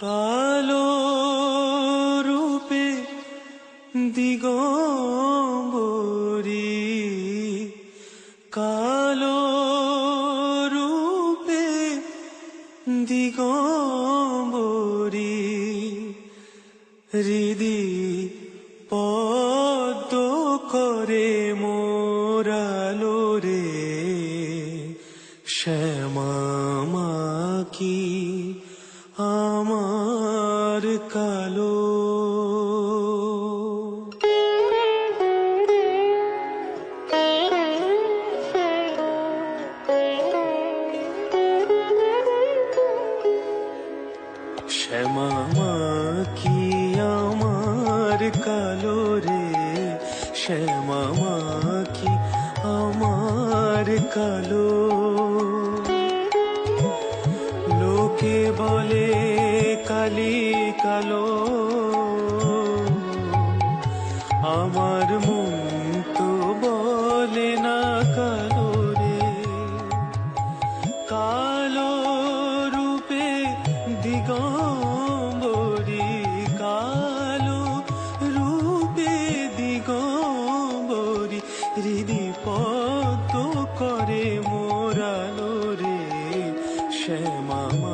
কালো রূপে দিগম্বরী কালো রূপে দিগম্বরী হৃদি পদ্ম করে মোরালো রে শ্যামা কি আমার কালো। শ্যামা আমার কালো রে? শ্যামা কি কালো? লোকে বলে কালি। আমার মন তো বলে না কালো রে। কালো রূপে দিগম্বরী, কালো রূপে দিগম্বরী, হৃদি পদ্ম করে মোরালো রে। শ্যামা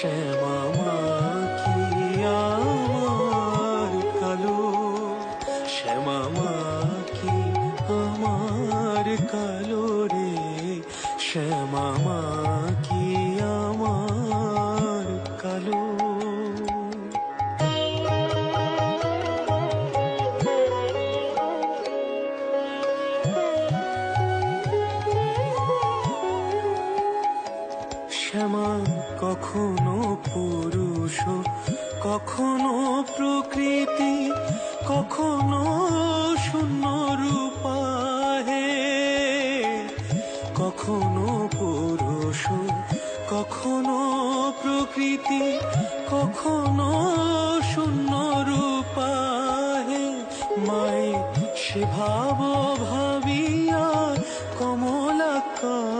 শ্যামা কি কখনো পুরুষ, কখনো প্রকৃতি, কখনো শূন্য রূপা হে কখনো পুরুষ, কখনো প্রকৃতি, কখনো শূন্য রূপা হে মাই সে ভাব ভাবিয়া কমলাকার